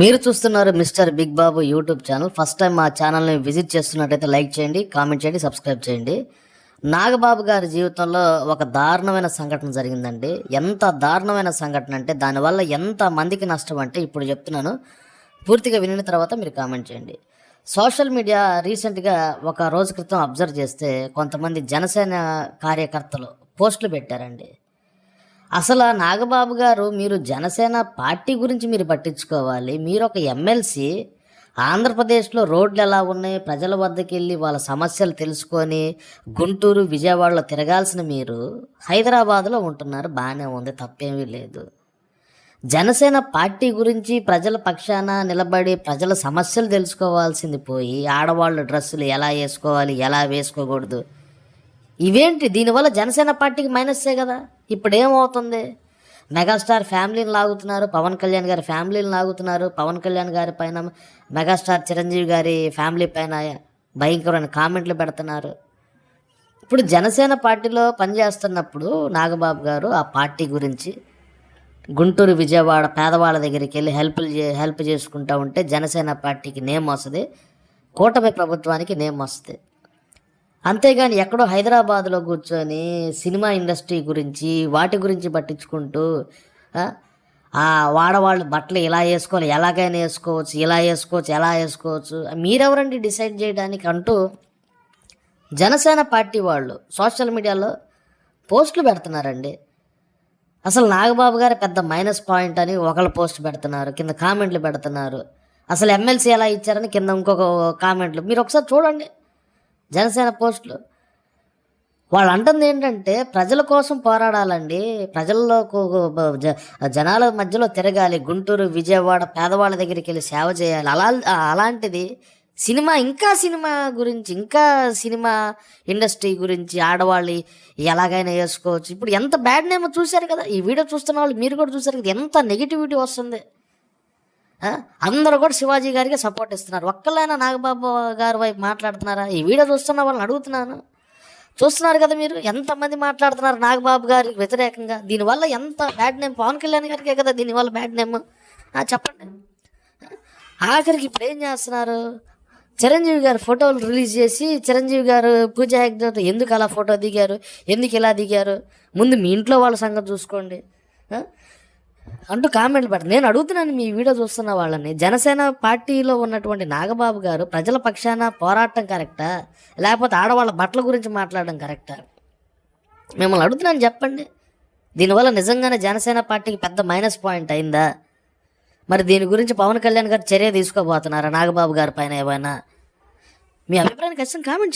మీరు చూస్తున్నారు Mr big Babu YouTube channel. First time మా ఛానల్ని విజిట్ చేస్తున్నట్టయితే లైక్ చేయండి కామెంట్ చేయండి సబ్స్క్రైబ్ చేయండి. నాగబాబు గారి జీవితంలో ఒక దారుణమైన సంఘటన జరిగిందండి. ఎంత దారుణమైన సంఘటన అంటే దానివల్ల ఎంత మందికి నష్టం అంటే ఇప్పుడు చెప్తున్నాను. పూర్తిగా వినిన తర్వాత మీరు కామెంట్ చేయండి. సోషల్ మీడియా రీసెంట్గా ఒక రోజు క్రితం అబ్జర్వ్ చేస్తే కొంతమంది జనసేన కార్యకర్తలు పోస్టులు పెట్టారండి. అసలు ఆ నాగబాబు గారు మీరు జనసేన పార్టీ గురించి మీరు పట్టించుకోవాలి. మీరు ఒక ఎమ్మెల్సీ ఆంధ్రప్రదేశ్లో రోడ్లు ఎలా ఉన్నాయి ప్రజల వద్దకు వెళ్ళి వాళ్ళ సమస్యలు తెలుసుకొని గుంటూరు విజయవాడలో తిరగాల్సిన మీరు హైదరాబాద్లో ఉంటున్నారు. బాగానే ఉంది తప్పేమీ లేదు. జనసేన పార్టీ గురించి ప్రజల పక్షాన నిలబడి ప్రజల సమస్యలు తెలుసుకోవాల్సింది పోయి ఆడవాళ్ళ డ్రెస్సులు ఎలా వేసుకోవాలి ఎలా వేసుకోకూడదు. ఇవేంటి? దీనివల్ల జనసేన పార్టీకి మైనస్సే కదా. ఇప్పుడు ఏమవుతుంది మెగాస్టార్ ఫ్యామిలీని లాగుతున్నారు. పవన్ కళ్యాణ్ గారి ఫ్యామిలీని లాగుతున్నారు. పవన్ కళ్యాణ్ గారి పైన మెగాస్టార్ చిరంజీవి గారి ఫ్యామిలీ పైన భయంకరమైన కామెంట్లు పెడుతున్నారు. ఇప్పుడు జనసేన పార్టీలో పనిచేస్తున్నప్పుడు నాగబాబు గారు ఆ పార్టీ గురించి గుంటూరు విజయవాడ పేదవాళ్ళ దగ్గరికి వెళ్ళి హెల్ప్ హెల్ప్ చేసుకుంటూ ఉంటే జనసేన పార్టీకి నేమ్ వస్తుంది. కూటమి ప్రభుత్వానికి నేమ్ వస్తుంది. అంతేగాని ఎక్కడో హైదరాబాద్లో కూర్చొని సినిమా ఇండస్ట్రీ గురించి వాటి గురించి పట్టించుకుంటూ ఆ, వాడవాళ్ళు బట్టలు ఇలా వేసుకోవాలి ఎలాగైనా వేసుకోవచ్చు ఇలా వేసుకోవచ్చు ఎలా వేసుకోవచ్చు మీరెవరండి డిసైడ్ చేయడానికి అంటూ జనసేన పార్టీ వాళ్ళు సోషల్ మీడియాలో పోస్టులు పెడుతున్నారండి. అసలు నాగబాబు గారు పెద్ద మైనస్ పాయింట్ అని ఒకళ్ళు పోస్ట్ పెడుతున్నారు కింద కామెంట్లు పెడుతున్నారు. అసలు ఎమ్మెల్సీ ఎలా ఇచ్చారని కింద ఇంకొక కామెంట్లు. మీరు ఒకసారి చూడండి. జనసేన పోస్టులు. వాళ్ళు అంటుంది ఏంటంటే ప్రజల కోసం పోరాడాలండి. ప్రజల్లో జ- జనాల మధ్యలో తిరగాలి. గుంటూరు విజయవాడ పేదవాళ్ళ దగ్గరికి వెళ్ళి సేవ చేయాలి. అలా అలాంటిది సినిమా ఇంకా సినిమా గురించి ఇంకా సినిమా ఇండస్ట్రీ గురించి ఆడవాళ్ళు ఎలాగైనా వేసుకోవచ్చు. ఇప్పుడు ఎంత బ్యాడ్ నేమో చూశారు కదా ఈ వీడియో చూస్తున్న వాళ్ళు మీరు కూడా చూశారు కదా ఎంత నెగిటివిటీ వస్తుంది. అందరూ కూడా శివాజీ గారికి సపోర్ట్ ఇస్తున్నారు. ఒక్కళ్ళైనా నాగబాబు గారి వైపు మాట్లాడుతున్నారా? ఈ వీడియో చూస్తున్న వాళ్ళని అడుగుతున్నాను. చూస్తున్నారు కదా మీరు? ఎంతమంది మాట్లాడుతున్నారు నాగబాబు గారికి వ్యతిరేకంగా? దీనివల్ల ఎంత బ్యాడ్ నేమ్ పవన్ కళ్యాణ్ గారికే కదా దీనివల్ల బ్యాడ్ నేమ్ చెప్పండి. ఆఖరికి ఇప్పుడు ఏం చేస్తున్నారు? చిరంజీవి గారు ఫోటోలు రిలీజ్ చేసి చిరంజీవి గారు పూజా హెగ్డేతో ఎందుకు అలా ఫోటో దిగారు? ఎందుకు ఇలా దిగారు? ముందు మీ ఇంట్లో వాళ్ళ సంగతి చూసుకోండి. అంటూ కామెంట్లు పెట్ట నేను అడుగుతున్నాను మీ వీడియో చూస్తున్న వాళ్ళని. జనసేన పార్టీలో ఉన్నటువంటి నాగబాబు గారు ప్రజల పక్షాన పోరాటం కరెక్టా? లేకపోతే ఆడవాళ్ళ బట్టల గురించి మాట్లాడడం కరెక్టా? మిమ్మల్ని అడుగుతున్నాను చెప్పండి. దీనివల్ల నిజంగానే జనసేన పార్టీకి పెద్ద మైనస్ పాయింట్ అయిందా? మరి దీని గురించి పవన్ కళ్యాణ్ గారు చర్య తీసుకోబోతున్నారా నాగబాబు గారి పైన ఏమైనా? మీ అభిప్రాయాన్ని ఖచ్చితంగా కామెంట్